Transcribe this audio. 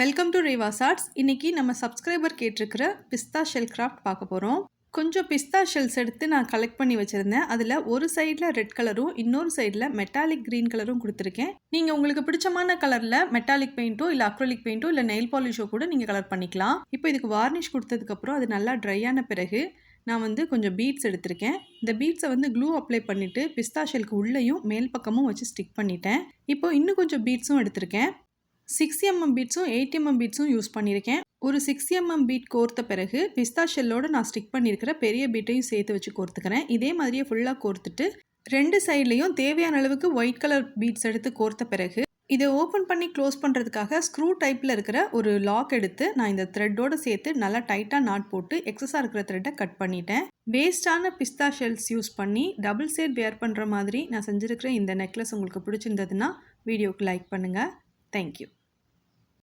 Welcome to Reva's arts இன்றைக்கி நம்ம subscriber கேட்டிருக்கிற பிஸ்தா ஷெல் கிராஃப்ட் பார்க்க போகிறோம் கொஞ்சம் பிஸ்தா ஷெல்ஸ் எடுத்து நான் கலெக்ட் பண்ணி வச்சுருந்தேன். அதில் ஒரு சைடில் ரெட் கலரும் இன்னொரு சைடில் மெட்டாலிக் க்ரீன் கலரும் கொடுத்துருக்கேன். நீங்கள் உங்களுக்கு பிடிச்சமான கலரில் மெட்டாலிக் பெயிண்ட்டோ இல்லை அக்ரலிக் பெயிண்ட்டோ இல்லை நெயில் பாலிஷோ கூட நீங்கள் கலர் பண்ணிக்கலாம். இப்போ இதுக்கு வார்னிஷ் கொடுத்ததுக்கப்புறம் அது நல்லா ட்ரை ஆன பிறகு நான் வந்து கொஞ்சம் பீட்ஸ் எடுத்திருக்கேன். இந்த பீட்ஸை வந்து க்ளூ அப்ளை பண்ணிவிட்டு பிஸ்தா ஷெல்க்கு உள்ளேயும் மேல் பக்கமும் வச்சு ஸ்டிக் பண்ணிட்டேன். இப்போ இன்னும் கொஞ்சம் பீட்ஸும் எடுத்திருக்கேன். சிக்ஸ் எம்எம் பீட்ஸும் எயிட் எம்எம் பீட்ஸும் யூஸ் பண்ணியிருக்கேன். ஒரு சிக்ஸ் எம்எம் பீட் கோர்த்த பிறகு பிஸ்தா ஷெல்லோடு நான் ஸ்டிக் பண்ணியிருக்கிற பெரிய பீட்டையும் சேர்த்து வச்சு கோர்த்துக்கிறேன். இதே மாதிரியே ஃபுல்லாக கோர்த்துட்டு ரெண்டு சைட்லேயும் தேவையான அளவுக்கு ஒயிட் கலர் பீட்ஸ் எடுத்து கோர்த்த பிறகு இதை ஓப்பன் பண்ணி க்ளோஸ் பண்ணுறதுக்காக ஸ்க்ரூ டைப்பில் இருக்கிற ஒரு லாக் எடுத்து நான் இந்த த்ரெட்டோடு சேர்த்து நல்லா டைட்டாக நாட் போட்டு எக்ஸஸாக இருக்கிற த்ரெட்டை கட் பண்ணிட்டேன். வேஸ்டான பிஸ்தா ஷெல்ஸ் யூஸ் பண்ணி டபுள் சேட் வேர் பண்ணுற மாதிரி நான் செஞ்சுருக்கிற இந்த நெக்லஸ் உங்களுக்கு பிடிச்சிருந்ததுன்னா வீடியோக்கு லைக் பண்ணுங்கள் தேங்க்யூ